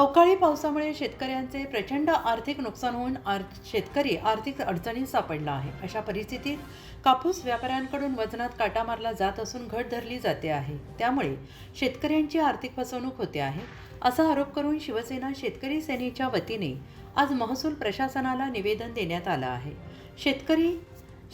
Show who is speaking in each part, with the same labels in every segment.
Speaker 1: अवकाळी पावसामुळे शेतकऱ्यांचे प्रचंड आर्थिक नुकसान होऊन आर शेतकरी आर्थिक अडचणीत सापडला आहे. अशा परिस्थितीत कापूस व्यापाऱ्यांकडून वजनात काटा मारला जात असून घट धरली जाते आहे. त्यामुळे शेतकऱ्यांची आर्थिक फसवणूक होते आहे. असा आरोप करून शिवसेना शेतकरी सेनेच्या वतीने आज महसूल प्रशासनाला निवेदन देण्यात आलं आहे. शेतकरी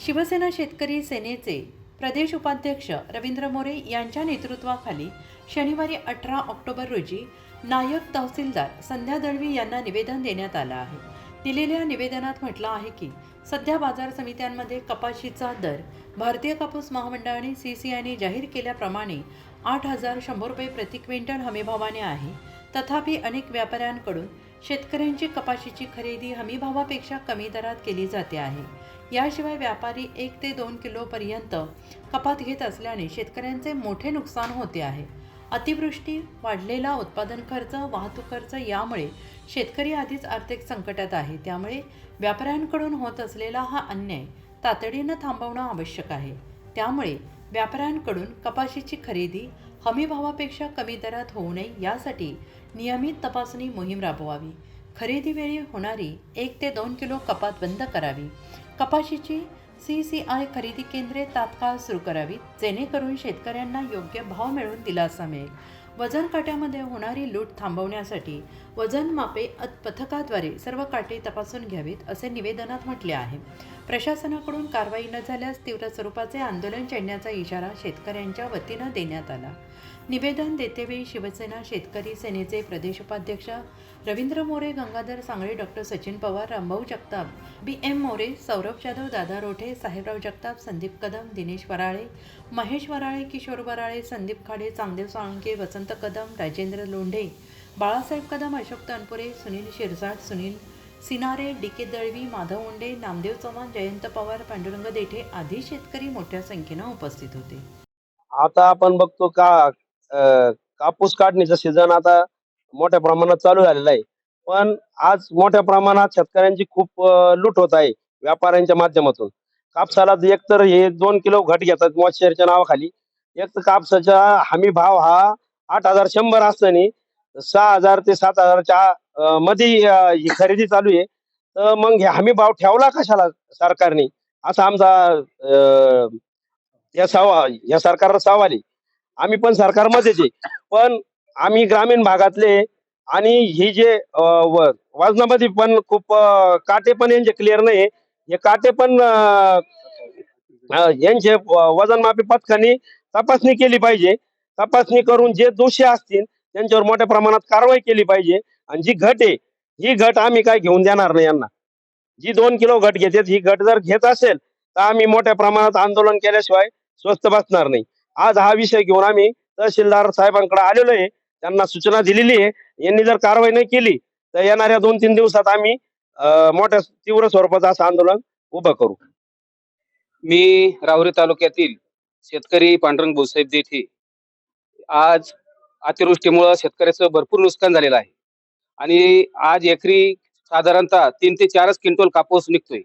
Speaker 1: शिवसेना शेतकरी सेनेचे प्रदेश उपाध्यक्ष रवींद्र मोरे यांच्या नेतृत्वाखाली शनिवारी अठरा ऑक्टोबर रोजी नायब तहसीलदार संध्या दळवी यांना निवेदन देण्यात आलं आहे. दिलेल्या निवेदनात म्हटलं आहे की सध्या बाजार समित्यांमध्ये कपाशीचा दर भारतीय कापूस महामंडळाने सी सी आयने जाहीर केल्याप्रमाणे आठ हजार शंभर रुपये प्रति क्विंटल हमीभावाने आहे. तथापि अनेक व्यापाऱ्यांकडून शेतकऱ्यांची कपाशीची खरेदी हमीभावापेक्षा कमी दरात केली जाते आहे. याशिवाय व्यापारी एक ते दोन किलोपर्यंत कपात घेत असल्याने शेतकऱ्यांचे मोठे नुकसान होते आहे. अतिवृष्टी वाढलेला उत्पादन खर्च वाहतूक खर्च यामुळे शेतकरी आधीच आर्थिक संकटात आहे. त्यामुळे व्यापाऱ्यांकडून होत असलेला हा अन्याय तातडीनं थांबवणं आवश्यक आहे. त्यामुळे व्यापाऱ्यांकडून कपाशीची खरेदी हमीभावापेक्षा कमी दरात होऊ नये यासाठी नियमित तपासणी मोहीम राबवावी. खरेदीवेळी होणारी एक ते दोन किलो कपात बंद करावी. कपाशीची सी सी आय खरेदी केंद्रे तात्काळ सुरू करावीत जेणेकरून शेतकऱ्यांना योग्य भाव मिळून दिलासा मिळेल. वजन काट्यामध्ये होणारी लूट थांबवण्यासाठी वजन मापे पथकाद्वारे सर्व काटे तपासून घ्यावीत असे निवेदनात म्हटले आहे. प्रशासनाकडून कारवाई न झाल्यास तीव्र स्वरूपाचे आंदोलन छेडण्याचा इशारा शेतकऱ्यांच्या वतीनं देण्यात आला. निवेदन देतेवेळी शिवसेना शेतकरी सेनेचे प्रदेश उपाध्यक्ष Ravindra More Gangadhar Sangle doctor Sachin Pawar Rambhau Jagtap B M More Saurabh Jadhav Dada Rothe Sahebrao Jagtap Sandeep Kadam Dinesh Varale Mahesh Varale Kishor Varale Sandeep Khade Changdev Salunke Vasant Kadam Rajendra Londhe Balasaheb Kadam Ashok Tanpure Sunil Shirsat Sunil Sinare D K Dalvi Madhav Unde Namdev Chavan Jayant Pawar Pandurang Dethe आदी शेतकरी मोठ्या संख्येनं उपस्थित होते.
Speaker 2: आता आपण बघतो का कापूस काढणीचं सीझन आता मोठ्या प्रमाणात चालू झालेलं आहे. पण आज मोठ्या प्रमाणात शेतकऱ्यांची खूप लूट होत आहे व्यापाऱ्यांच्या माध्यमातून. कापसाला एक तर हे दोन किलो घट घेतात मॉइश्चरच्या नावाखाली. एक तर कापसाचा हमी भाव हा आठ हजार शंभर असताना सहा हजार ते सात हजारच्या मध्ये खरेदी चालू आहे. तर मग हमी भाव ठेवला कशाला सरकारने? असा आमचा या सवा या सरकारला सवाल आहे. आम्ही पण सरकारमध्येच आहे. पण आम्ही ग्रामीण भागातले आणि ही जे व- वजनामध्ये पण खूप काटे पण यांचे क्लिअर नाही हे काटे पण यांचे वजनमापी पथकाने तपासणी केली पाहिजे. तपासणी करून जे दोषी असतील त्यांच्यावर मोठ्या प्रमाणात कारवाई केली पाहिजे. आणि जी घट आहे ही घट आम्ही काय घेऊन देणार नाही यांना. जी दोन किलो घट घेते ही घट जर घेत असेल तर आम्ही मोठ्या प्रमाणात आंदोलन केल्याशिवाय स्वस्त बसणार नाही. आज हा विषय घेऊन आम्ही तहसीलदार साहेबांकडे आलेलो आहे. त्यांना सूचना दिलेली आहे. यांनी जर कारवाई नाही केली तर येणाऱ्या दोन तीन दिवसात आम्ही अं, मोठ्या तीव्र स्वरूपाचं असं आंदोलन उभं करू.
Speaker 3: मी राहुरी तालुक्यातील शेतकरी पांडुरंग भोसाहेब देठे आज अतिवृष्टीमुळं शेतकऱ्याचं भरपूर नुकसान झालेलं आहे. आणि आज एकरी साधारणतः तीन ते चारच क्विंटल कापूस निघतोय.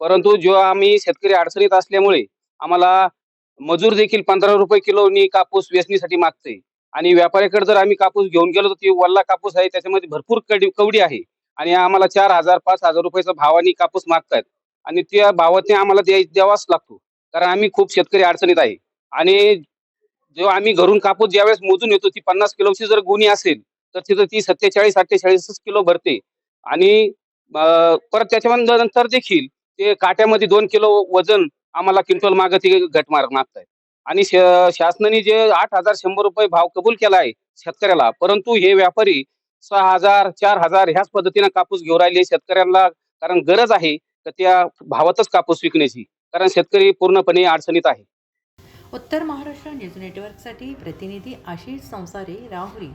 Speaker 3: परंतु जेव्हा आम्ही शेतकरी अडचणीत असल्यामुळे आम्हाला मजूर देखील पंधरा रुपये किलोनी कापूस वेचणीसाठी मागते आणि व्यापाऱ्याकडे जर आम्ही कापूस घेऊन गेलो तर ती वल्ला कापूस आहे त्याच्यामध्ये भरपूर कडी कवडी आहे. आणि आम्हाला चार हजार पाच हजार रुपयाचा भावानी कापूस मागतायत. आणि त्या भावाने आम्हाला द्याय द्यावाच लागतो. कारण आम्ही खूप शेतकरी अडचणीत आहे. आणि जेव्हा आम्ही घरून कापूस ज्यावेळेस मोजून येतो ती पन्नास किलोची जर गुणी असेल तर तिथं ती सत्तेचाळीस अठ्ठेचाळीसच किलो भरते. आणि परत त्याच्या नंतर देखील ते काट्यामध्ये दोन किलो वजन आम्हाला क्विंटल मागे ते घट मार मागतायत. आणि शासनाने जे आठ हजार शंभर रुपये भाव कबूल केला आहे शेतकऱ्याला परंतु हे व्यापारी सहा हजार चार हजार ह्याच पद्धतीने कापूस घेऊन राहिले शेतकऱ्यांना कारण गरज आहे तर त्या भावातच कापूस विकण्याची कारण शेतकरी पूर्णपणे अडचणीत आहे.
Speaker 1: उत्तर महाराष्ट्र न्यूज नेटवर्कसाठी प्रतिनिधी आशिष संसारे राहुरी.